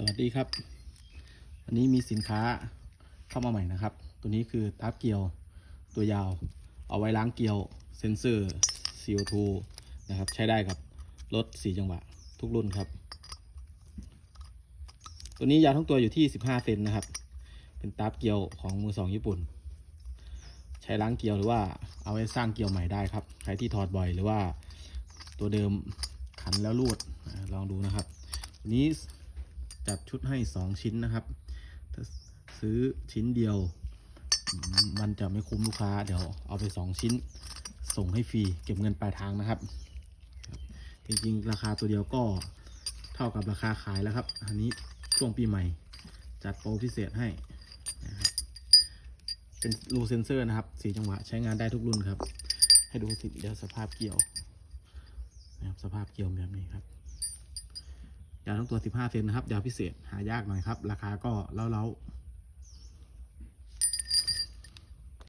สวัสดีครับ วันนี้มีสินค้าเข้ามาใหม่นะครับ ตัวนี้คือตับเกียวตัวยาว เอาไว้ล้างเกียวเซนเซอร์ CO2 นะครับ ใช้ได้กับรถ4จังหวะทุกรุ่นครับ ตัวนี้ยาวทั้งตัวอยู่ที่ 15 เซนนะครับ เป็นตับเกียวของมือสองญี่ปุ่น ใช้ล้างเกียวหรือว่าเอาไว้สร้างเกียวใหม่ได้ครับ ใครที่ถอดบ่อยหรือว่าตัวเดิมขันแล้วรูดลองดูนะครับตัวนี้ จัดชุดให้ 2 ชิ้นนะครับ ถ้าซื้อชิ้นเดียว มันจะไม่คุ้มลูกค้า เดี๋ยวเอาไป 2 ชิ้น ส่งให้ฟรี เก็บเงินปลายทางนะครับครับ จริงๆ ราคาตัวเดียวก็เท่ากับราคาขายแล้วครับ อันนี้ช่วงปีใหม่ จัดโปรพิเศษให้นะครับเป็นรูเซนเซอร์นะครับสีจังหวะใช้งานได้ทุกรุ่นครับ ให้ดูสิเดี๋ยวสภาพเกี่ยวนะครับสภาพเกี่ยวแบบนี้ครับ ยาวทั้งตัว 15 เซนนะครับ ยาวพิเศษหายากหน่อยครับ ราคาก็เล้าๆ